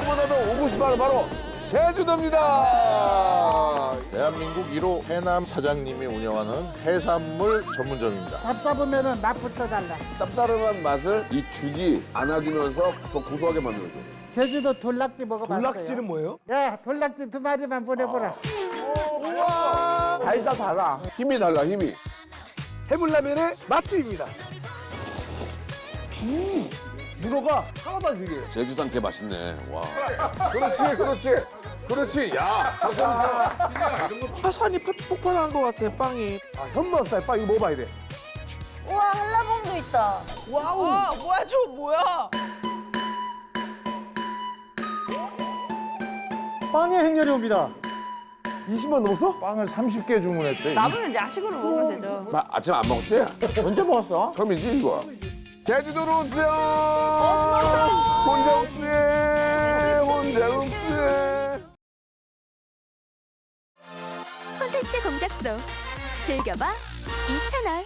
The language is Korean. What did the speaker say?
가도 오고 싶어하는 바로 제주도입니다. 대한민국 1호 해남 사장님이 운영하는 해산물 전문점입니다. 잡사보면은 맛부터 달라. 쌉싸름한 맛을 이 죽이 안아주면서 더 고소하게 만들어줘. 제주도 돌락지 먹어봤어요. 돌락지는 뭐예요? 야, 돌락지 두 마리만 보내보라. 달다 달아. 힘이 달라 힘이. 해물라면의 맛집입니다. 음, 문어가 하나도 안 질겨요. 제주산 게 맛있네. 와. 그렇지 그렇지 그렇지. 야. 화산이 폭- 폭발한 것 같아 빵이 아, 현무암살 빵 이거 먹어봐야 돼. 우와 한라봉도 있다. 와우. 와 뭐야 저거 뭐야? 빵의 행렬이 옵니다. 20만 넘었어? 빵을 30개 주문했대. 남으면 야식으로 먹으면 되죠. 나 아침 안 먹지? 언제 먹었어? 처음이지 이거. 제주도로 오세요. 혼자 없지. 혼자 없지. 콘텐츠 공작소 즐겨봐 이채널